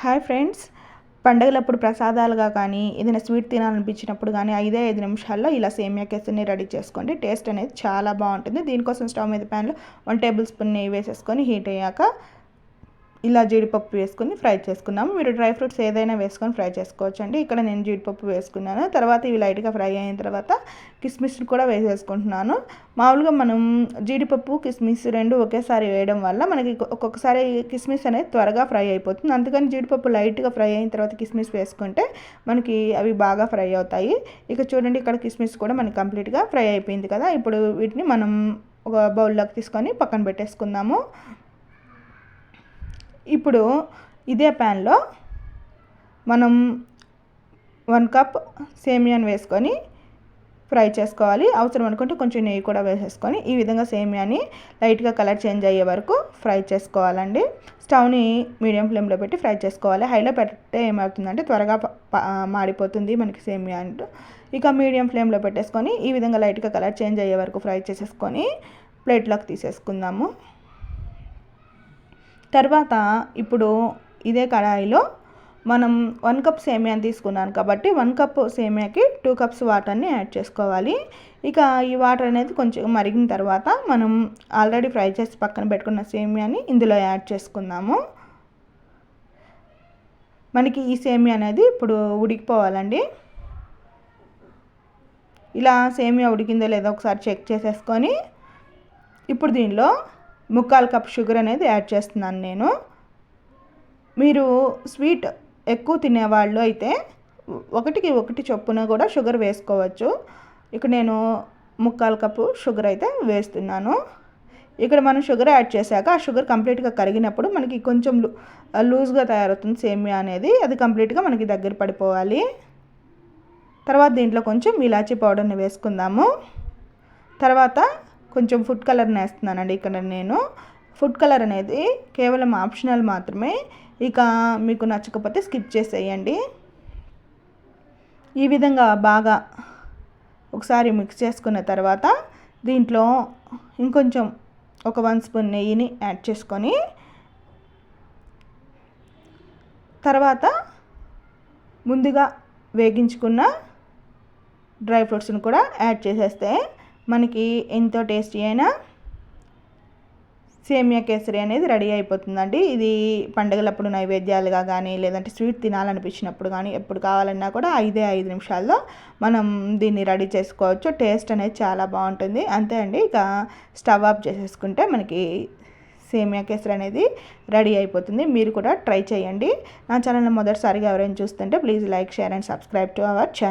Hi friends. పండగలప్పుడు ప్రసాదాలుగా కానీ ఏదైనా స్వీట్ తినాలనిపించినప్పుడు కానీ ఐదే ఐదు నిమిషాల్లో ఇలా సేమియా కేసరిని రెడీ చేసుకోండి. టేస్ట్ అనేది చాలా బాగుంటుంది. దీనికోసం స్టవ్ మీద ప్యాన్లో వన్ టేబుల్ స్పూన్ నెయ్యి వేసేసుకొని హీట్ అయ్యాక ఇలా జీడిపప్పు వేసుకుని ఫ్రై చేసుకున్నాము. మీరు డ్రై ఫ్రూట్స్ ఏదైనా వేసుకొని ఫ్రై చేసుకోవచ్చు అండి ఇక్కడ నేను జీడిపప్పు వేసుకున్నాను. తర్వాత ఇవి లైట్గా ఫ్రై అయిన తర్వాత కిస్మిస్లు కూడా వేసేసుకుంటున్నాను. మామూలుగా మనం జీడిపప్పు కిస్మిస్ రెండు ఒకేసారి వేయడం వల్ల మనకి ఒక్కొక్కసారి కిస్మిస్ అనేది త్వరగా ఫ్రై అయిపోతుంది. అందుకని జీడిపప్పు లైట్గా ఫ్రై అయిన తర్వాత కిస్మిస్ వేసుకుంటే మనకి అవి బాగా ఫ్రై అవుతాయి. ఇక చూడండి ఇక్కడ కిస్మిస్ కూడా మనకి కంప్లీట్గా ఫ్రై అయిపోయింది కదా. ఇప్పుడు వీటిని మనం ఒక బౌల్లోకి తీసుకొని పక్కన పెట్టేసుకుందాము. ఇప్పుడు ఇదే ప్యాన్లో మనం వన్ కప్ సేమియాని వేసుకొని ఫ్రై చేసుకోవాలి. అవసరం అనుకుంటే కొంచెం నెయ్యి కూడా వేసేసుకొని ఈ విధంగా సేమియాని లైట్గా కలర్ చేంజ్ అయ్యే వరకు ఫ్రై చేసుకోవాలండి. స్టవ్ని మీడియం ఫ్లేమ్లో పెట్టి ఫ్రై చేసుకోవాలి. హైలో పెట్టే ఏమవుతుందంటే త్వరగా మాడిపోతుంది మనకి సేమియా అంటూ. ఇక మీడియం ఫ్లేమ్లో పెట్టేసుకొని ఈ విధంగా లైట్గా కలర్ చేంజ్ అయ్యే వరకు ఫ్రై చేసేసుకొని ప్లేట్లోకి తీసేసుకుందాము. తర్వాత ఇప్పుడు ఇదే కడాయిలో మనం వన్ కప్ సేమియాని తీసుకున్నాను కాబట్టి వన్ కప్ సేమియాకి టూ కప్స్ వాటర్ని యాడ్ చేసుకోవాలి. ఇక ఈ వాటర్ అనేది కొంచెం మరిగిన తర్వాత మనం ఆల్రెడీ ఫ్రై చేసి పక్కన పెట్టుకున్న సేమియాని ఇందులో యాడ్ చేసుకుందాము. మనకి ఈ సేమియా అనేది ఇప్పుడు ఉడికిపోవాలండి. ఇలా సేమియా ఉడికిందో లేదో ఒకసారి చెక్ చేసేసుకొని ఇప్పుడు దీనిలో ముక్కాలు కప్ షుగర్ అనేది యాడ్ చేస్తున్నాను నేను. మీరు స్వీట్ ఎక్కువ తినేవాళ్ళు అయితే ఒకటికి ఒకటి చొప్పున కూడా షుగర్ వేసుకోవచ్చు. ఇక్కడ నేను ముక్కాలు కప్పు షుగర్ అయితే వేస్తున్నాను. ఇక్కడ మనం షుగర్ యాడ్ చేశాక ఆ షుగర్ కంప్లీట్గా కరిగినప్పుడు మనకి కొంచెం లూజ్గా తయారవుతుంది సేమియా అనేది. అది కంప్లీట్గా మనకి దగ్గర పడిపోవాలి. తర్వాత దీంట్లో కొంచెం ఇలాచీ పౌడర్ని వేసుకుందాము. తర్వాత కొంచెం ఫుడ్ కలర్ని వేస్తున్నానండి ఇక్కడ నేను ఫుడ్ కలర్ అనేది కేవలం ఆప్షనల్ మాత్రమే. ఇక మీకు నచ్చకపోతే స్కిప్ చేసేయండి. ఈ విధంగా బాగా ఒకసారి మిక్స్ చేసుకున్న తర్వాత దీంట్లో ఇంకొంచెం ఒక వన్ స్పూన్ నెయ్యిని యాడ్ చేసుకొని తర్వాత ముందుగా వేగించుకున్న డ్రై ఫ్రూట్స్ని కూడా యాడ్ చేసేస్తే మనకి ఎంతో టేస్టీ అయినా సేమియా కేసరి అనేది రెడీ అయిపోతుందండి. ఇది పండుగలప్పుడు నైవేద్యాలుగా కానీ లేదంటే స్వీట్ తినాలనిపించినప్పుడు కానీ ఎప్పుడు కావాలన్నా కూడా ఐదే ఐదు నిమిషాల్లో మనం దీన్ని రెడీ చేసుకోవచ్చు. టేస్ట్ అనేది చాలా బాగుంటుంది. అంతే అండి. ఇక స్టవ్ ఆఫ్ చేసేసుకుంటే మనకి సేమియా కేసరి అనేది రెడీ అయిపోతుంది. మీరు కూడా ట్రై చేయండి. నా ఛానల్ మొదటిసారిగా ఎవరైనా చూస్తుంటే please like share and subscribe to our channel